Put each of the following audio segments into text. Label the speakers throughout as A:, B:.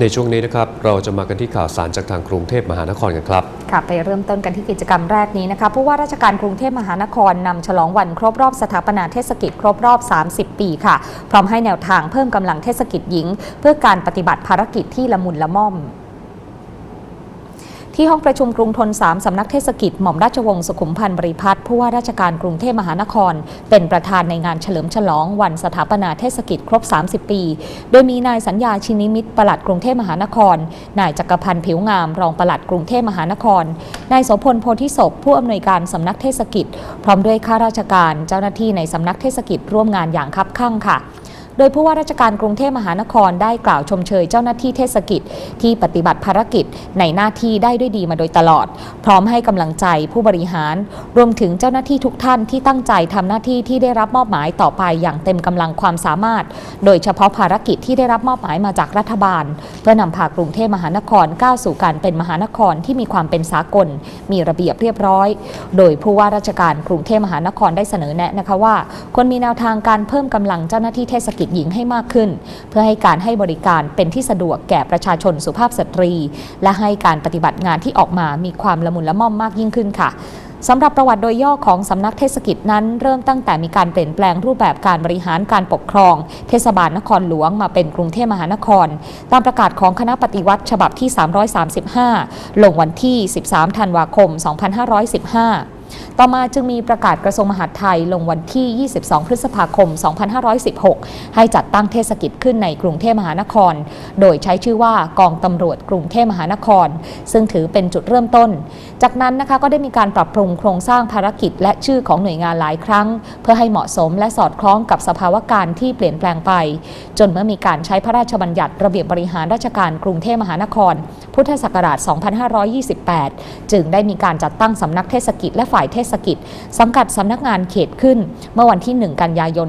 A: ในช่วงนี้นะครับเราจะมากันที่ข่าวสารจากทางกรุงเทพมหานครกันครับ
B: ค่ะไปเริ่มต้นกันที่กิจกรรมแรกนี้นะคะผู้ว่าราชการกรุงเทพมหานครนำฉลองวันครบรอบสถาปนาเทศกิจครบรอบ 30 ปีค่ะ พร้อมให้แนวทางเพิ่มกำลังเทศกิจหญิง เพื่อการปฏิบัติภารกิจที่ละมุนละม่อม ที่ห้องประชุมกรุงทน 3 สำนักเทศกิจหม่อมราชวงศ์สุขุมพันธ์บริพัตรผู้ว่าราชการกรุงเทพมหานคร เป็นประธานในงานเฉลิมฉลองวันสถาปนาเทศกิจครบ 30 ปี โดยมีนายสัญญาชินิมิตรปลัดกรุงเทพมหานคร นายจักรพันธ์ผิวงามรองปลัดกรุงเทพมหานคร นายโสพลโพธิศพผู้อำนวยการสำนักเทศกิจ พร้อมด้วยข้าราชการเจ้าหน้าที่ในสำนักเทศกิจร่วมงานอย่างคับคั่งค่ะ โดยผู้ว่าราชการกรุงเทพมหานครได้กล่าวชมเชยเจ้าหน้าที่เทศกิจ ที่ปฏิบัติภารกิจในหน้าที่ได้ด้วยดีมาโดยตลอด พร้อมให้กำลังใจผู้บริหาร รวมถึงเจ้าหน้าที่ทุกท่านที่ตั้งใจทำหน้าที่ที่ได้รับมอบหมายต่อไปอย่างเต็มกำลังความสามารถ โดยเฉพาะภารกิจที่ได้รับมอบหมายมาจากรัฐบาล เพื่อนำพากรุงเทพมหานครก้าวสู่การเป็นมหานครที่มีความเป็นสากล มีระเบียบเรียบร้อย โดยผู้ว่าราชการกรุงเทพมหานครได้เสนอแนะนะคะว่าควรมีแนวทางการเพิ่มกำลังเจ้าหน้าที่เทศกิจหญิงให้มากขึ้น เพื่อให้การให้บริการเป็นที่สะดวกแก่ประชาชนสุภาพสตรี และให้การปฏิบัติงานที่ออกมามีความละมุนละม่อมมากยิ่งขึ้นค่ะสำหรับประวัติโดยย่อของสำนักเทศกิจนั้น เริ่มตั้งแต่มีการเปลี่ยนแปลงรูปแบบการบริหารการปกครอง เทศบาลนครหลวงมาเป็นกรุงเทพมหานคร ตามประกาศของคณะปฏิวัติฉบับที่ 335 ลงวันที่ 13 ธันวาคม 2515 ต่อมาจึงมีประกาศกระทรวงมหาดไทยลงวันที่ 22 พฤษภาคม 2516 ให้จัดตั้งเทศกิจขึ้นในกรุงเทพมหานคร โดยใช้ชื่อว่ากองตำรวจกรุงเทพมหานคร ซึ่งถือเป็นจุดเริ่มต้น จากนั้นนะคะก็ได้มีการปรับปรุงโครงสร้างภารกิจ และชื่อของหน่วยงานหลายครั้ง เพื่อให้เหมาะสมและสอดคล้องกับสภาวะการที่เปลี่ยนแปลงไป จนเมื่อมีการใช้พระราชบัญญัติระเบียบบริหารราชการกรุงเทพมหานคร พุทธศักราช 2528 จึงได้มีการจัดตั้งสำนักเทศกิจและฝ่ายายเทศกิจ สังกัดสำนักงานเขตขึ้น เมื่อวันที่ 1 กันยายน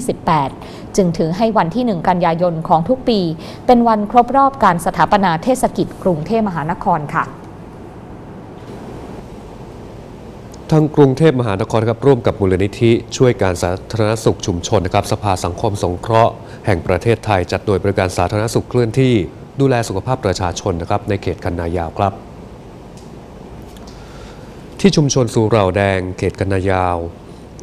B: 2528 จึงถือให้วันที่ 1 กันยายนของทุกปี เป็นวันครบรอบการสถาปนาเทศกิจกรุงเทพมหานครค่ะ
A: ทางกรุงเทพมหานครครับร่วมกับมูลนิธิ ช่วยการสาธารณสุขชุมชนนะครับสภาสังคมสงเคราะห์แห่งประเทศไทยจัดหน่วยบริการสาธารณสุขเคลื่อนที่ ดูแลสุขภาพประชาชนนะครับในเขตคันนายาวครับ ที่ชุมชนสูเราแดง เขตกันนายาว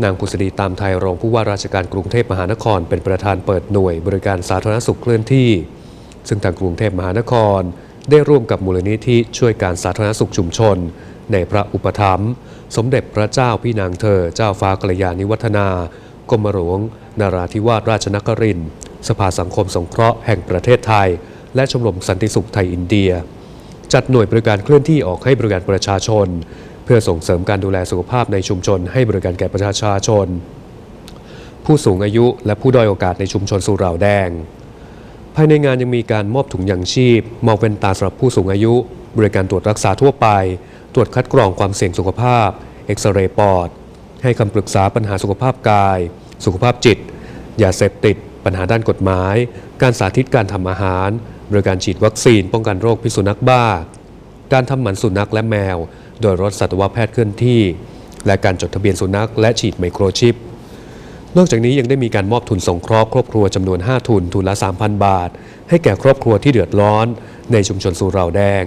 A: นางพุษดีตามไทยรองผู้ว่าราชการกรุงเทพมหานคร เป็นประธานเปิดหน่วยบริการสาธารณสุขเคลื่อนที่ ซึ่งทางกรุงเทพมหานคร ได้ร่วมกับมูลนิธิช่วยการสาธารณสุขชุมชน ในพระอุปถัมภ์สมเด็จพระเจ้าพี่นางเธอ เจ้าฟ้ากัลยาณิวัฒนากรมหลวงนาราธิวาสราชนครินทร์สภาสังคมสงเคราะห์แห่งประเทศไทย และชมรมสันติสุขไทยอินเดีย จัดหน่วยบริการเคลื่อนที่ออกให้บริการประชาชน เพื่อส่งเสริมการดูแลสุขภาพในชุมชนให้บริการแก่ประชาชน ผู้สูงอายุและผู้ด้อยโอกาสในชุมชนสุเหร่าแดง ภายในงานยังมีการมอบถุงยางชีพมอบแว่นตาสำหรับผู้สูงอายุ บริการตรวจรักษาทั่วไป ตรวจคัดกรองความเสี่ยงสุขภาพ เอ็กซเรย์ปอด ให้คำปรึกษาปัญหาสุขภาพกาย สุขภาพจิต ยาเสพติด ปัญหาด้านกฎหมาย การสาธิตการทำอาหาร บริการฉีดวัคซีน ป้องกันโรคพิษสุนัขบ้า การทำหมันสุนัขและแมว โดยรถสัตวแพทย์เคลื่อนที่ และการจดทะเบียนสุนัข และฉีดไมโครชิป นอกจากนี้ยังได้มีการมอบทุนสงเคราะห์ครอบครัวจำนวน 5 ทุนทุนละ 3,000 บาท ให้แก่ครอบครัวที่เดือดร้อน ในชุมชนสุราแดง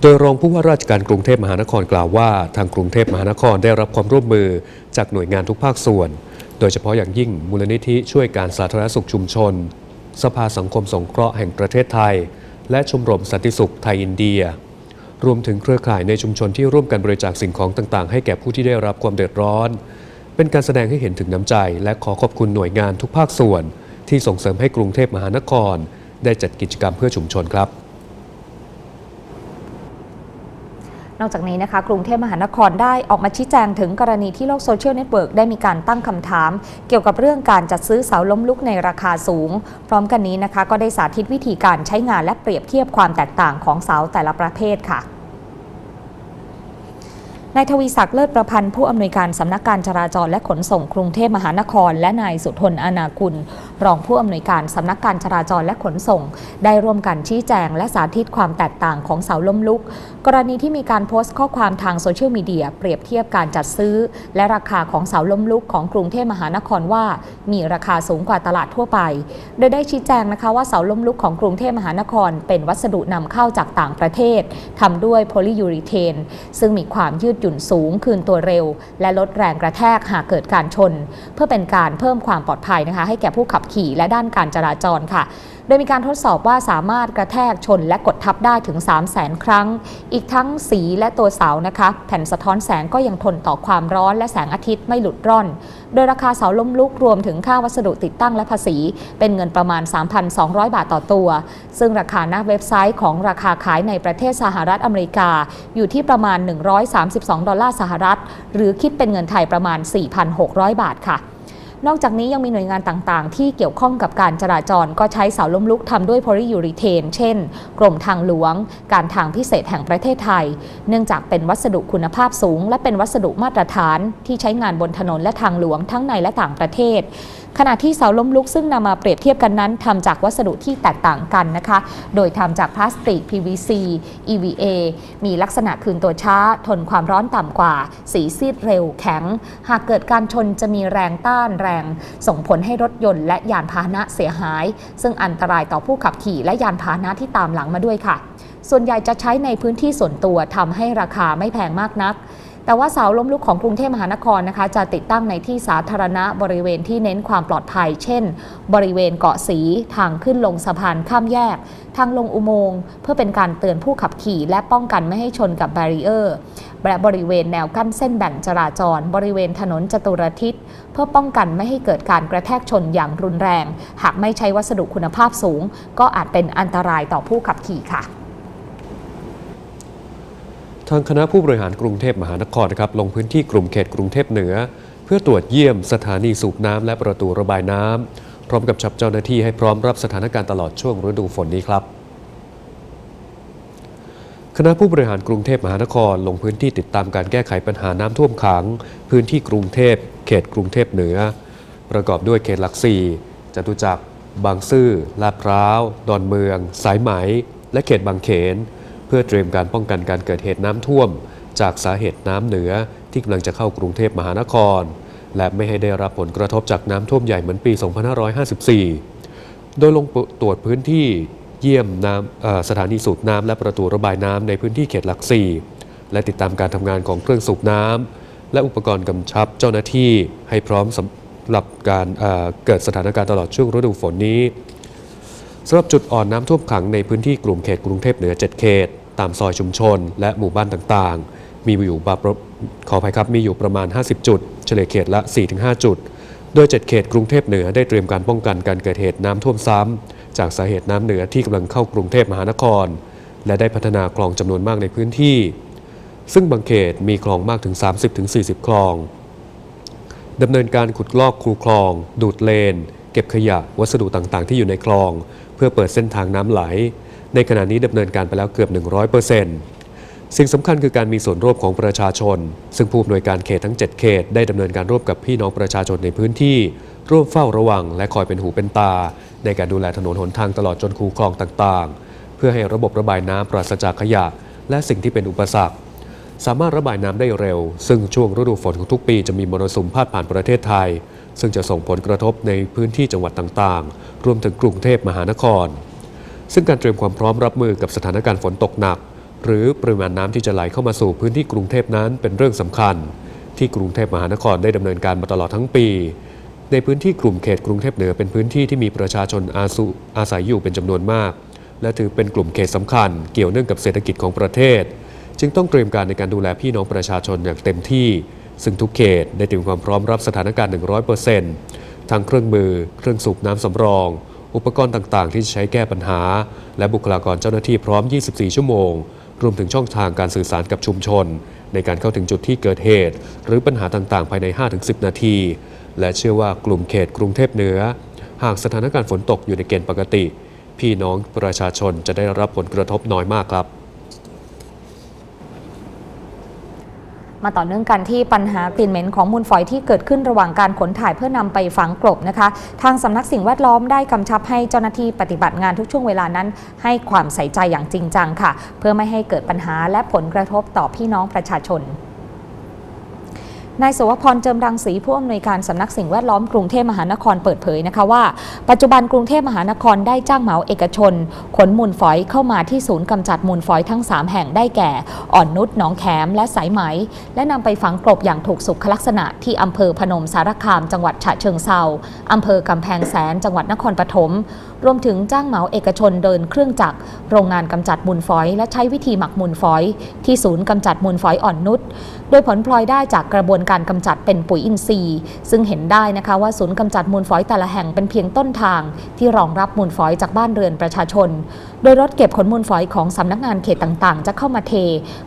A: โดยรองผู้ว่าราชการกรุงเทพมหานครกล่าวว่า ทางกรุงเทพมหานครได้รับความร่วมมือจากหน่วยงานทุกภาคส่วน โดยเฉพาะอย่างยิ่งมูลนิธิช่วยการสาธารณสุขชุมชน สภาสังคมสงเคราะห์แห่งประเทศไทย และชมรมสันติสุขไทยอินเดีย รวมถึงเครือข่ายในชุมชนที่ร่วมกันบริจาคสิ่งของต่างๆ ให้แก่ผู้ที่ได้รับความเดือดร้อน เป็นการแสดงให้เห็นถึงน้ำใจ และขอขอบคุณหน่วยงานทุกภาคส่วน ที่ส่งเสริมให้กรุงเทพมหานคร ได้จัดกิจกรรมเพื่อชุมชนครับ
B: นอกจากนี้นะคะกรุงเทพมหานครได้ออกมาชี้แจงถึงกรณีที่โลกโซเชียลเน็ตเวิร์กได้มีการตั้งคำถาม เกี่ยวกับเรื่องการจัดซื้อเสาล้มลุกในราคาสูง พร้อมกันนี้นะคะ ก็ได้สาธิตวิธีการใช้งานและเปรียบเทียบความแตกต่างของเสาแต่ละประเภทค่ะนายทวีศักดิ์เลิศประพันธ์ผู้อำนวยการสำนักการจราจรและขนส่งกรุงเทพมหานคร และนายสุทนอานากุล รองผู้อำนวยการสำนักการจราจรและขนส่ง ได้ร่วมกันชี้แจงและสาธิตความแตกต่างของเสาล้มลุก กรณีที่มีการโพสต์ข้อความทางโซเชียลมีเดียเปรียบเทียบการจัดซื้อ และราคาของเสาล้มลุกของกรุงเทพมหานครว่า มีราคาสูงกว่าตลาดทั่วไป โดยได้ชี้แจงนะคะว่าเสาล้มลุกของกรุงเทพมหานคร เป็นวัสดุนำเข้าจากต่างประเทศทำด้วยโพลียูริเทน ซึ่งมีความยืดหยุ่นสูงคืนตัวเร็ว และลดแรงกระแทกหากเกิดการชน เพื่อเป็นการเพิ่มความปลอดภัยนะคะให้แก่ผู้ขับขี่และด้านการจราจรค่ะ โดยมีการทดสอบว่าสามารถกระแทกชนและกดทับได้ถึง 3 0 0แสนครั้ง อีกทั้งสีและตัวเสานะคะ แผ่นสะท้อนแสงก็ยังทนต่อความร้อนและแสงอาทิตย์ไม่หลุดร่อน โดยราคาเสาล้มลุกรวมถึงค่าวัสดุติดตั้งและภาษี เป็นเงินประมาณ 3,200 บาทต่อตัว ซึ่งราคาหน้าเว็บไซต์ของราคาขายในประเทศสหรัฐอเมริกา อยู่ที่ประมาณ 132 ดอลลาร์สหรัฐ หรือคิดเป็นเงินไทยประมาณ 4,600 บาทค่ะ นอกจากนี้ยังมีหน่วยงานต่างๆ ที่เกี่ยวข้องกับการจราจรก็ใช้เสาล้มลุกทำด้วยโพลียูริเทน เช่น กรมทางหลวง การทางพิเศษแห่งประเทศไทย เนื่องจากเป็นวัสดุคุณภาพสูง และเป็นวัสดุมาตรฐานที่ใช้งานบนถนนและทางหลวงทั้งในและต่างประเทศ ขณะที่เสาล้มลุกซึ่งนำมาเปรียบเทียบกันนั้นทำจากวัสดุที่แตกต่างกันนะคะ โดยทำจากพลาสติก PVC EVA มีลักษณะคืนตัวช้า ทนความร้อนต่ำกว่า สีซีดเร็วแข็ง หากเกิดการชนจะมีแรงต้านรง ส่งผลให้รถยนต์และยานพาหนะเสียหาย ซึ่งอันตรายต่อผู้ขับขี่และยานพาหนะที่ตามหลังมาด้วยค่ะ ส่วนใหญ่จะใช้ในพื้นที่ส่วนตัวทำให้ราคาไม่แพงมากนัก แต่ว่าเสาล้มลุกของกรุงเทพมหานครนะคะ จะติดตั้งในที่สาธารณะบริเวณที่เน้นความปลอดภัย เช่น บริเวณเกาะสีทางขึ้นลงสะพานข้ามแยก ทางลงอุโมงค์เพื่อเป็นการเตือนผู้ขับขี่ และป้องกันไม่ให้ชนกับแบรีเออร์และบริเวณแนวกั้นเส้นแบ่งจราจร บริเวณถนนจตุรทิศ เพื่อป้องกันไม่ให้เกิดการกระแทกชนอย่างรุนแรง หากไม่ใช้วัสดุคุณภาพสูง ก็อาจเป็นอันตรายต่อผู้ขับขี่ค่ะ
A: ทางคณะผู้บริหารกรุงเทพมหานครนะครับลงพื้นที่กลุ่มเขตกรุงเทพเหนือ เพื่อตรวจเยี่ยมสถานีสูบน้ำและประตูระบายน้ำพร้อมกับชับเจ้าหน้าที่ให้พร้อมรับสถานการณ์ตลอดช่วงฤดูฝนนี้ครับ คณะผู้บริหารกรุงเทพมหานคร ลงพื้นที่ติดตามการแก้ไขปัญหาน้ำท่วมขัง พื้นที่กรุงเทพเขตกรุงเทพเหนือ ประกอบด้วยเขตหลักสี่จตุจักรบางซื่อลาดพร้าว ดอนเมือง สายไหม และเขตบางเขน เพื่อเตรียมการป้องกันการเกิดเหตุน้ำท่วม จากสาเหตุน้ำเหนือที่กำลังจะเข้ากรุงเทพมหานคร และไม่ให้ได้รับผลกระทบจากน้ำท่วมใหญ่เหมือนปี 2554 โดยลงตรวจพื้นที่เยี่ยมน้ำสถานีสูบน้ำและประตูระบายน้ำในพื้นที่เขตหลักสี่และติดตามการทำงานของเครื่องสูบน้ำและอุปกรณ์กำชับเจ้าหน้าที่ให้พร้อมสำหรับการเกิดสถานการณ์ตลอดช่วงฤดูฝนนี้ สำหรับจุดอ่อนน้ำท่วมขังในพื้นที่กลุ่มเขตกรุงเทพเหนือ 7 เขต ตามซอยชุมชน และหมู่บ้านต่างๆ มีอยู่บาปรขออภัยครับมีอยู่ประมาณ 50 จุด เฉลี่ยเขตละ 4-5 จุด โดย 7 เขตกรุงเทพเหนือได้เตรียมการป้องกันการเกิดเหตุน้ำท่วมซ้ำจากสาเหตุน้ำเหนือที่กำลังเข้ากรุงเทพมหานคร และได้พัฒนาคลองจำนวนมากในพื้นที่ ซึ่งบางเขตมีคลองมากถึง 30-40 คลองดำเนินการขุดลอกคูคลอง ดูดเลน เก็บขยะ วัสดุต่างๆ ที่อยู่ในคลอง เพื่อเปิดเส้นทางน้ำไหล ในขณะนี้ดำเนินการไปแล้วเกือบ 100%สิ่งสำคัญคือการมีส่วนร่วมของประชาชน ซึ่งผู้อำนวยการเขตทั้ง 7 เขต ได้ดำเนินการร่วมกับพี่น้องประชาชนในพื้นที่ ร่วมเฝ้าระวัง และคอยเป็นหูเป็นตา ในการดูแลถนนหนทางตลอดจนคูคลองต่างๆ เพื่อให้ระบบระบายน้ำปราศจากขยะ และสิ่งที่เป็นอุปสรรค สามารถระบายน้ำได้เร็ว ซึ่งช่วงฤดูฝนของทุกปีจะมีมรสุมพาดผ่านประเทศไทย ซึ่งจะส่งผลกระทบในพื้นที่จังหวัดต่างๆ รวมถึงกรุงเทพมหานคร ซึ่งการเตรียมความพร้อมรับมือกับสถานการณ์ฝนตกหนัก หรือปริมาณน้ำที่จะไหลเข้ามาสู่พื้นที่กรุงเทพนั้นเป็นเรื่องสำคัญ ที่กรุงเทพมหานครได้ดำเนินการมาตลอดทั้งปี ในพื้นที่กลุ่มเขตกรุงเทพเหนือเป็นพื้นที่ที่มีประชาชนอาสุอาศัยอยู่เป็นจำนวนมาก และถือเป็นกลุ่มเขตสำคัญ เกี่ยวเนื่องกับเศรษฐกิจของประเทศ จึงต้องเตรียมการในการดูแลพี่น้องประชาชนอย่างเต็มที่ ซึ่งทุกเขตได้เตรียมความพร้อมรับสถานการณ์ 100%ทั้งเครื่องมือ เครื่องสูบน้ำสำรอง อุปกรณ์ต่างๆ ที่ใช้แก้ปัญหา และบุคลากรเจ้าหน้าที่พร้อม 24 ชั่วโมง รวมถึงช่องทางการสื่อสารกับชุมชน ในการเข้าถึงจุดที่เกิดเหตุ หรือปัญหาต่างๆ ภายใน 5-10 นาที และเชื่อว่ากลุ่มเขตกรุงเทพเหนือ หากสถานการณ์ฝนตกอยู่ในเกณฑ์ปกติ พี่น้องประชาชนจะได้รับผลกระทบน้อยมากครับ
B: มาต่อเนื่องกันที่ปัญหากลิ่นเหม็นของมูลฝอยที่เกิดขึ้นระหว่างการขนถ่ายเพื่อนำไปฝังกลบนะคะ ทางสำนักสิ่งแวดล้อมได้กำชับให้เจ้าหน้าที่ปฏิบัติงานทุกช่วงเวลานั้น ให้ความใส่ใจอย่างจริงจังค่ะ เพื่อไม่ให้เกิดปัญหาและผลกระทบต่อพี่น้องประชาชน นายสวพรเจิมรังสีผู้อำนวยการสำนักสิ่งแวดล้อมกรุงเทพมหานครเปิดเผยนะคะว่า ปัจจุบันกรุงเทพมหานครได้จ้างเหมาเอกชน ขนมูลฝอยเข้ามาที่ศูนย์กำจัดมูลฝอยทั้ง 3 แห่งได้แก่ อ่อนนุชหนองแขม และสายไหม และนำไปฝังกลบอย่างถูกสุขลักษณะที่อำเภอพนมสารคาม จังหวัดฉะเชิงเซาอำเภอกำแพงแสน จังหวัดนครปฐม รวมถึงจ้างเหมาเอกชนเดินเครื่องจักร โรงงานกำจัดมูลฝอย และใช้วิธีหมักมูลฝอย ที่ศูนย์กำจัดมูลฝอยอ่อนนุช โดยผลพลอยได้จากกระบวนการกำจัดเป็นปุ๋ยอินทรีย์ ซึ่งเห็นได้นะคะว่าศูนย์กำจัดมูลฝอยแต่ละแห่งเป็นเพียงต้นทาง ที่รองรับมูลฝอยจากบ้านเรือนประชาชน โดยรถเก็บขนมูลฝอยของสำนักงานเขตต่างๆ จะเข้ามาเท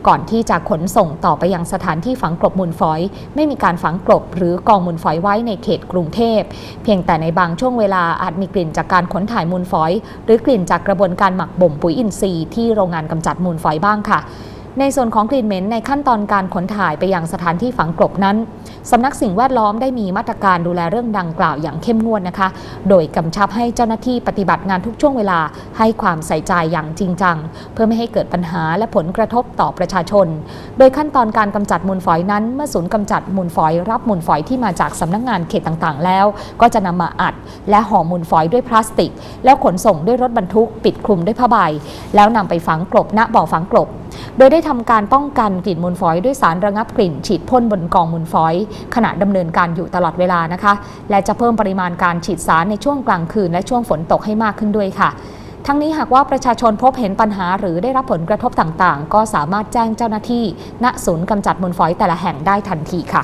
B: ก่อนที่จะขนส่งต่อไปยังสถานที่ฝังกลบมูลฝอย ไม่มีการฝังกลบ หรือกองมูลฝอยไว้ในเขตกรุงเทพ เพียงแต่ในบางช่วงเวลาอาจมีกลิ่นจากการขนถ่ายมูลฝอย หรือกลิ่นจากกระบวนการหมักบ่มปุ๋ยอินทรีย์ที่โรงงานกำจัดมูลฝอยบ้างค่ะ ในส่วนของกลิ่นเหม็นในขั้นตอนการขนถ่ายไปยังสถานที่ฝังกลบนั้นสำนักสิ่งแวดล้อมได้มีมาตรการดูแลเรื่องดังกล่าวอย่างเข้มงวดนะคะ โดยกำชับให้เจ้าหน้าที่ปฏิบัติงานทุกช่วงเวลาให้ความใส่ใจอย่างจริงจัง เพื่อไม่ให้เกิดปัญหาและผลกระทบต่อประชาชน โดยขั้นตอนการกำจัดมูลฝอยนั้น เมื่อศูนย์กำจัดมูลฝอยรับมูลฝอยที่มาจากสำนักงานเขตต่างๆ แล้ว ก็จะนำมาอัด และห่อมูลฝอยด้วยพลาสติก แล้วขนส่งด้วยรถบรรทุก ปิดคลุมด้วยผ้าใบ แล้วนำไปฝังกลบณบ่อฝังกลบ โดยได้ทำการป้องกันกลิ่นมูลฝอย ด้วยสารระงับกลิ่น ฉีดพ่นบนกองมูลฝอย ขณะดำเนินการอยู่ตลอดเวลานะคะ และจะเพิ่มปริมาณการฉีดสารในช่วงกลางคืนและช่วงฝนตกให้มากขึ้นด้วยค่ะทั้งนี้หากว่าประชาชนพบเห็นปัญหาหรือได้รับผลกระทบต่างๆ ก็สามารถแจ้งเจ้าหน้าที่ ณศูนย์กำจัดมูลฝอยแต่ละแห่งได้ทันทีค่ะ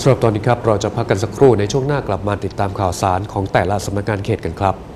A: สำหรับตอนนี้ครับเราจะพักกันสักครู่ในช่วงหน้ากลับมาติดตามข่าวสารของแต่ละสำนักงานเขตกันครับ